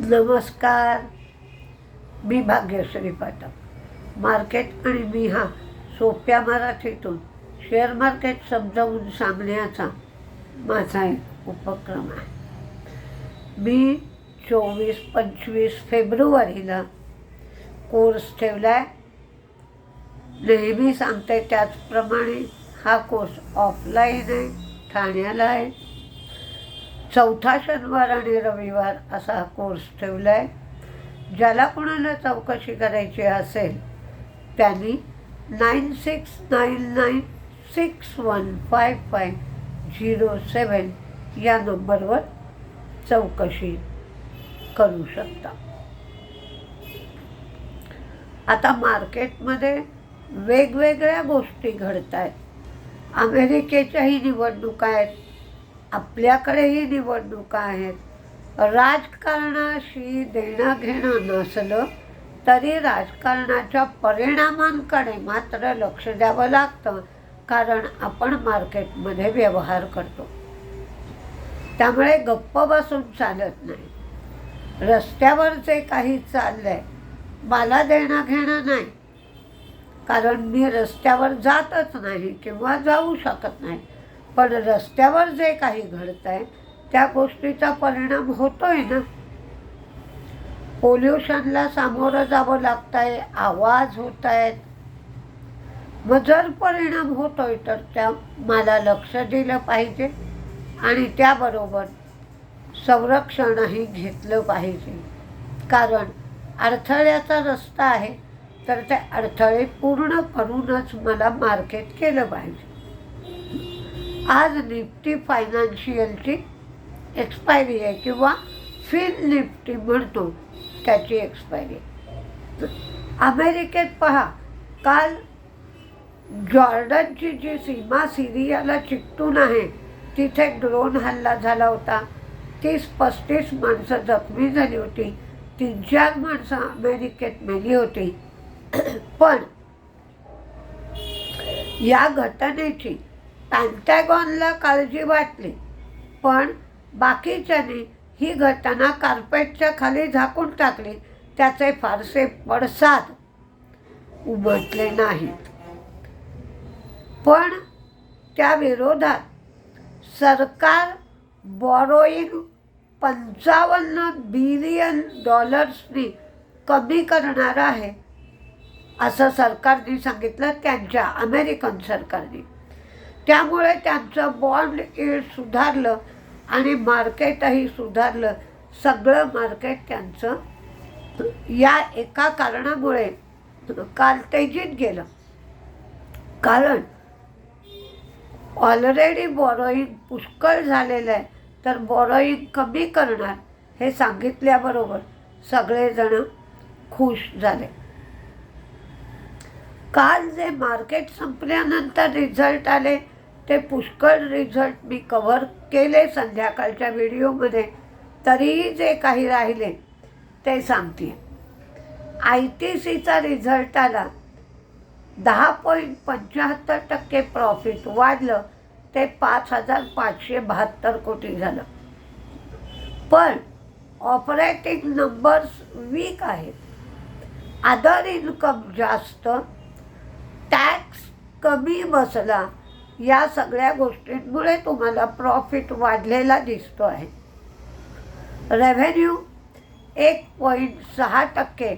नमस्कार. मी भाग्यश्री पाठक. मार्केट आणि मी हा सोप्या मराठीतून शेअर मार्केट समजावून सांगण्याचा माझा एक उपक्रम आहे. मी चोवीस पंचवीस फेब्रुवारीला कोर्स ठेवला आहे नेहमी सांगते त्याचप्रमाणे हा कोर्स ऑफलाईन आहे ठाण्याला आहे. चौथा शनिवार आणि रविवार असा हा कोर्स ठेवला आहे ज्याला कोणाला चौकशी करायची असेल त्यांनी nine six nine nine six one five five zero seven या नंबरवर चौकशी करू शकता. आता मार्केटमध्ये वेगवेगळ्या गोष्टी घडत आहेत अमेरिकेच्याही निवडणुका आहेत. आपल्याकडेही निवडणुका आहेत. राजकारणाशी देणं घेणं नसलं तरी राजकारणाच्या परिणामांकडे मात्र लक्ष द्यावं लागतं कारण आपण मार्केटमध्ये व्यवहार करतो. त्यामुळे गप्प बसून चालत नाही. रस्त्यावर जे काही चाललं आहे मला देणं घेणं नाही. कारण मी रस्त्यावर जातच नाही किंवा जाऊ शकत नाही. पण रस्त्यावर जे काही घडत आहे त्या गोष्टीचा परिणाम होतोय ना? पोल्युशनला सामोरं जावं लागत आहे आवाज होत आहेत मग जर परिणाम होतोय तर त्या मला लक्ष दिलं पाहिजे आणि त्याबरोबर संरक्षणही घेतलं पाहिजे. कारण अडथळ्याचा रस्ता आहे तर ते अडथळे पूर्ण करूनच मला मार्केट केलं पाहिजे. आज निफ्टी फायनान्शियलची एक्सपायरी आहे किंवा फिन निफ्टी म्हणतो त्याची एक्सपायरी अमेरिकेत पहा काल जॉर्डनची जी सीमा सिरियाला चिकटून आहे तिथे ड्रोन हल्ला झाला होता. तीस पस्तीस माणसं जखमी झाली होती. तीन चार माणसं अमेरिकेत मेली होती. पण या घटनेची पॅन्टॅगॉनला काळजी वाटली पण बाकीच्याने ही घटना कार्पेटच्या खाली झाकून टाकली त्याचे फारसे पडसाद उमटले नाहीत. पण त्या विरोधात सरकार बॉरोईंग पंचावन्न बिलियन डॉलर्सनी कमी करणार आहे असं सरकारने सांगितलं त्यांच्या अमेरिकन सरकारने. त्यामुळे त्यांचं बॉन्ड इल्ड सुधारलं आणि मार्केटही सुधारलं. सगळं मार्केट त्यांचं या एका कारणामुळे काल तेजीत गेलं. कारण ऑलरेडी बॉरोईंग पुष्कळ झालेलं आहे. तर बॉरोईंग कमी करणार हे सांगितल्याबरोबर सगळेजण खुश झाले. काल जे मार्केट संपल्यानंतर रिझल्ट आले ते पुष्कळ रिझल्ट मी कव्हर केले संध्याकाळच्या व्हिडिओमध्ये तरीही जे काही राहिले ते सांगते आय टी सीचा रिझल्ट आला. दहा पॉईंट पंच्याहत्तर टक्के प्रॉफिट वाढलं. ते पाच हजार पाचशे बहात्तर कोटी झालं. पण ऑपरेटिंग नंबर्स वीक आहेत. अदर इन्कम जास्त. टॅक्स कमी बसला. या सगळ्या गोष्टींमुळे तुम्हाला प्रॉफिट वाढलेला दिसतो आहे रेव्हेन्यू एक पॉईंट सहा टक्के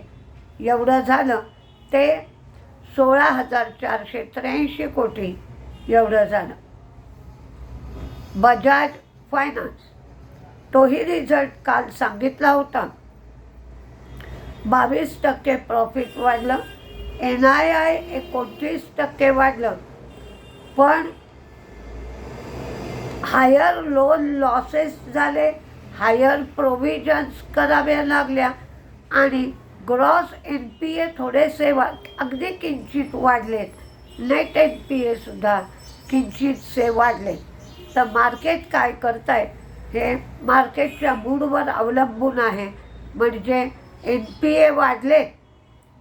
एवढं झालं ते सोळा हजार चारशे त्र्याऐंशी कोटी एवढं झालं. बजाज फायनान्स तोही रिझल्ट काल सांगितला होता. बावीस टक्के प्रॉफिट वाढलं एन आय आय एकोणतीस टक्के वाढलं. पण हायर लोन लॉसेस झाले हायर प्रोव्हिजन्स कराव्या लागल्या आणि ग्रॉस एन पी ए थोडेसे वा अगदी किंचित वाढलेत. नेट एन पी एसुद्धा किंचितसे वाढले तर मार्केट काय करत आहे हे मार्केटच्या मूडवर अवलंबून आहे. म्हणजे एन पी ए वाढले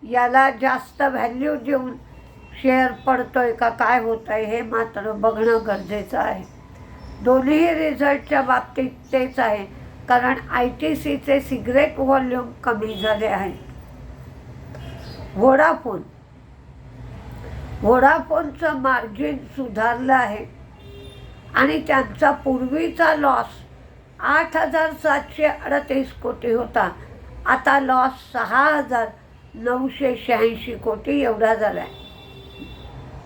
याला जास्त व्हॅल्यू देऊन शेअर पडतोय का काय होत आहे हे मात्र बघणं गरजेचं आहे. दोन्ही रिझल्टच्या बाबतीत तेच आहे कारण आय टी सीचे सिगरेट व्हॉल्यूम कमी झाले आहे. वोडाफोन वोडाफोनचं मार्जिन सुधारलं आहे आणि त्यांचा पूर्वीचा लॉस आठ हजार सातशे अडतीस कोटी होता. आता लॉस सहा हजार नऊशे शहाऐंशी कोटी एवढा झाला आहे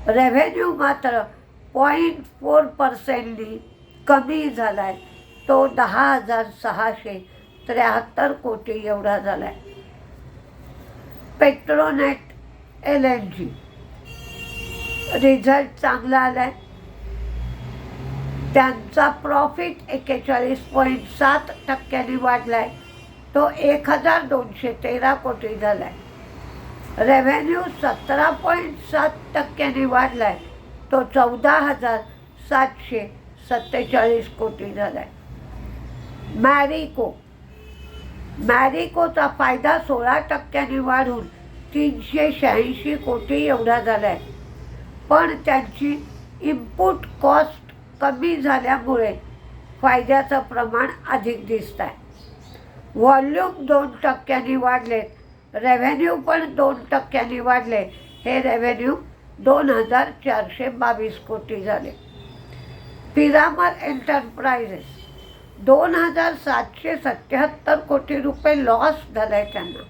रेव्हेन्यू मात्र पॉईंट फोर पर्सेंटनी कमी झाला आहे तो दहा हजार सहाशे त्र्याहत्तर कोटी एवढा झाला आहे Petronet L N G result चांगला आला आहे त्यांचा प्रॉफिट एक्केचाळीस पॉईंट सात टक्क्यांनी वाढला आहे तो एक हजार दोनशे तेरा कोटी झाला आहे रेव्हेन्यू सतरा पॉईंट सात टक्क्यांनी वाढला आहे तो चौदा हजार सातशे सत्तेचाळीस कोटी झाला आहे मॅरिको. मॅरिकोचा फायदा सोळा टक्क्यांनी वाढून तीनशे शहाऐंशी कोटी एवढा झाला आहे पण त्यांची इनपुट कॉस्ट कमी झाल्यामुळे फायद्याचं प्रमाण अधिक दिसत आहे व्हॉल्यूम दोन टक्क्यांनी वाढलेत. रेव्हेन्यू पण दोन टक्क्यांनी वाढले. हे रेव्हेन्यू दोन हजार चारशे बावीस कोटी झाले. पिरामल एंटरप्राइजेस दोन हजार सातशे सत्याहत्तर कोटी रुपये लॉस झाला आहे त्यांना.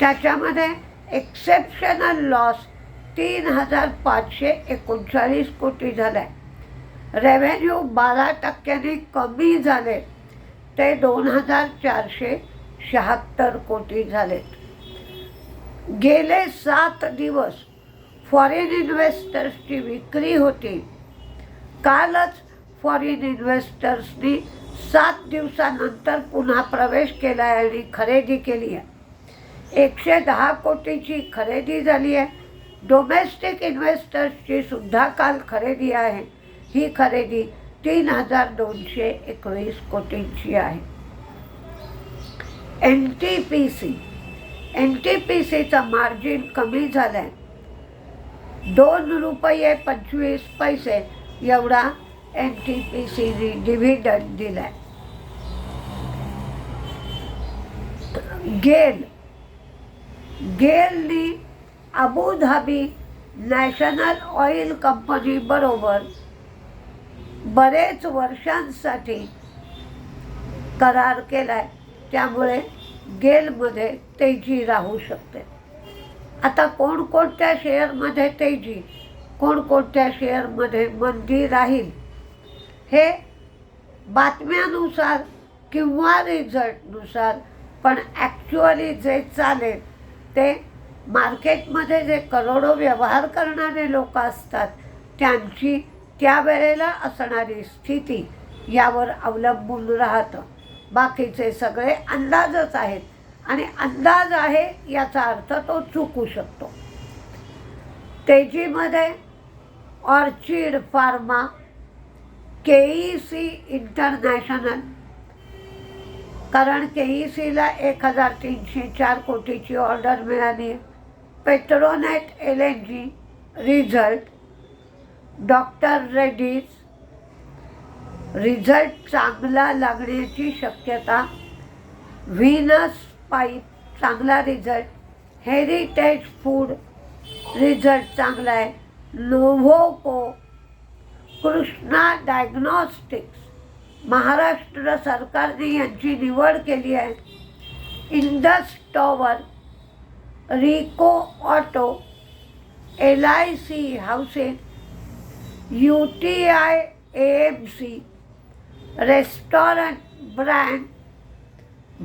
त्याच्यामध्ये एक्सेप्शनल लॉस तीन हजार पाचशे एकोणचाळीस कोटी झाला आहे रेव्हेन्यू बारा टक्क्यांनी कमी झाले. ते दोन हजार चारशे शहात्तर कोटी झालेत. गेले सात दिवस फॉरेन इन्व्हेस्टर्सची विक्री होती. कालच फॉरेन इन्व्हेस्टर्सनी सात दिवसानंतर पुन्हा प्रवेश केला आहे आणि खरेदी केली आहे. एकशे दहा कोटीची खरेदी झाली आहे. डोमेस्टिक इन्व्हेस्टर्सची सुद्धा काल खरेदी आहे. ही खरेदी तीन हजार दोनशे एकवीस कोटींची आहे. N T P C N T P सीचं मार्जिन कमी झालं आहे दोन रुपये पंचवीस पैसे एवढा एन टी पी सीने डिव्हिडंड दिला आहे गेल. गेलनी अबुधाबी नॅशनल ऑइल कंपनीबरोबर बरेच वर्षांसाठी करार केला आहे त्यामुळे गेलमध्ये तेजी राहू शकते. आता कोणकोणत्या शेअरमध्ये तेजी कोणकोणत्या शेअरमध्ये मंदी राहील? हे बातम्यानुसार किंवा रिझल्टनुसार पण ॲक्च्युअली जे चालेल ते मार्केटमध्ये जे करोडो व्यवहार करणारे लोक असतात त्यांची त्यावेळेला असणारी स्थिती यावर अवलंबून राहतं. बाकीचे सगळे अंदाजच आहेत. आणि अंदाज आहे याचा अर्थ तो चुकू शकतो. तेजीमध्ये Orchid Pharma K E C international कारण के ई सीला एक हजार तीनशे चार कोटीची ऑर्डर मिळाली. Petronet L N G result doctor Reddy's result चांगला लागण्याची शक्यता. व्हीनस पाईप चांगला रिझल्ट. हेरिटेज फूड रिझल्ट चांगला आहे. नोव्होको कृष्णा डायग्नॉस्टिक्स. महाराष्ट्र सरकारने यांची निवड केली आहे. Indus Tower Rico auto L I C housing U T I A M C. Restaurant brand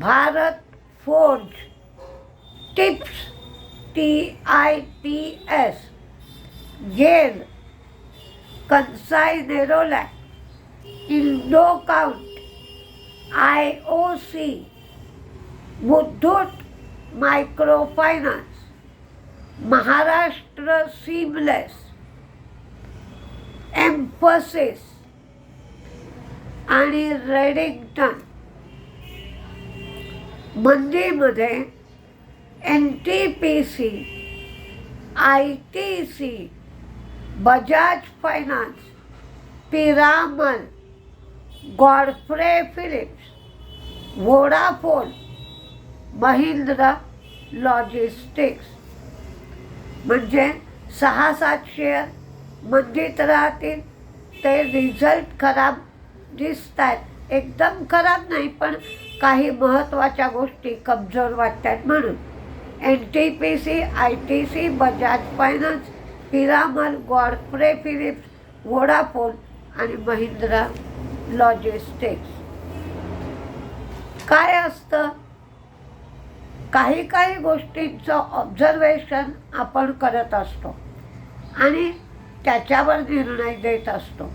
Bharat forge tips T I T S GAIL Kansai Nerolac Indo Count I O C Muthoot microfinance Maharashtra seamless Mphasis आणि Redington मंदीमध्ये N T P C I T C Bajaj finance Piramal Godfrey Phillips Vodafone Mahindra logistics म्हणजे सहा सात share मंदीत राहतील. ते result खराब दिसत आहेत एकदम खराब नाही पण काही महत्त्वाच्या गोष्टी कमजोर वाटतात म्हणून. N T P C I T C Bajaj finance Piramal Godfrey Phillips Vodafone आणि महिंद्रा लॉजिस्टिक्स काय असतं? काही काही गोष्टींचं ऑब्झर्वेशन आपण करत असतो आणि त्याच्यावर निर्णय देत असतो.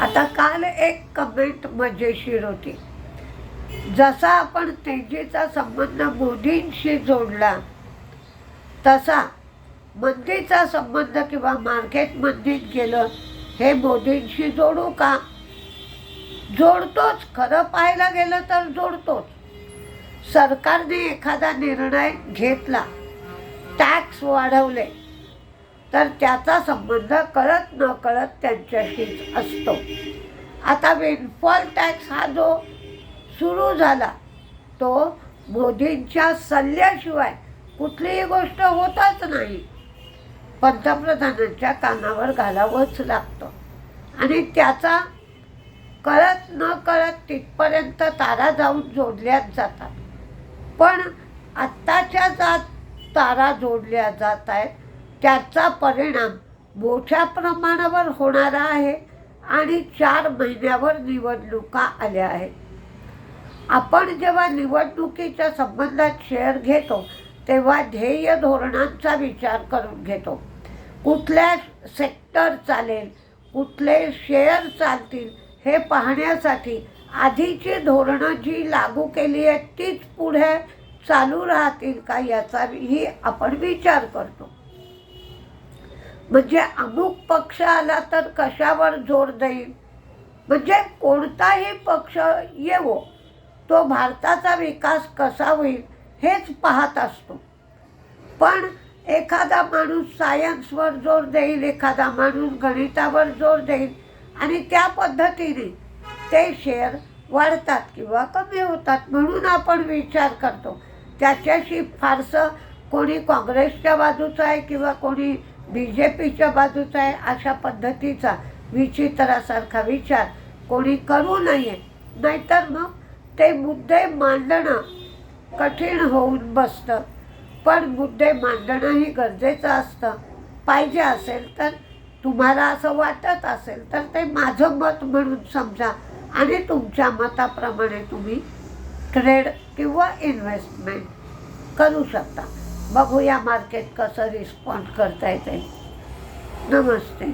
आता काल एक कमेंट मजेशीर होती. जसा आपण तेजीचा संबंध मोदींशी जोडला तसा मंदीचा संबंध किंवा मार्केट मंदीत गेलं हे मोदींशी जोडू का? जोडतोच. खरं पाहायला गेलं तर जोडतोच. सरकारने एखादा निर्णय घेतला टॅक्स वाढवले तर त्याचा संबंध कळत न कळत त्यांच्याशीच असतो. आता विनफॉल टॅक्स हा जो सुरू झाला तो मोदींच्या सल्ल्याशिवाय कुठलीही गोष्ट होतच नाही. पंतप्रधानांच्या कानावर घालावंच लागतं. आणि त्याचा कळत न कळत तिथपर्यंत तारा जाऊन जोडल्याच जातात. पण आत्ताच्या जात तारा जोडल्या जात आहेत त्याचा परिणाम मोठ्या प्रमाणावर होणारा आहे आणि चार महिन्यावर निवडणुका आल्या आहेत. आपण जेव्हा निवडणुकीच्या संबंधात शेअर घेतो तेव्हा ध्येय धोरणांचा विचार करून घेतो. कुठल्या सेक्टर चालेल कुठले शेअर चालतील हे पाहण्यासाठी आधीची धोरणं जी लागू केली आहेत तीच पुढे चालू राहतील का याचाही आपण विचार करतो. म्हणजे अमुक पक्ष आला तर कशावर जोर देईल? म्हणजे कोणताही पक्ष येवो तो भारताचा विकास कसा होईल हेच पाहत असतो. पण एखादा माणूस सायन्सवर जोर देईल एखादा माणूस गणितावर जोर देईल आणि त्या पद्धतीने ते शेअर वाढतात किंवा कमी होतात म्हणून आपण विचार करतो. त्याच्याशी फारसं कोणी काँग्रेसच्या बाजूचं आहे किंवा कोणी बी जे पीच्या बाजूचा आहे अशा पद्धतीचा विचित्रासारखा विचार कोणी करू नये. नाहीतर मग ते मुद्दे मांडणं कठीण होऊन बसतं. पण मुद्दे मांडणंही गरजेचं असतं. पाहिजे असेल तर तुम्हाला असं वाटत असेल तर ते माझं मत म्हणून समजा आणि तुमच्या मताप्रमाणे तुम्ही ट्रेड किंवा इन्व्हेस्टमेंट करू शकता. बघूया मार्केट कसं रिस्पॉन्ड करता येते नमस्ते.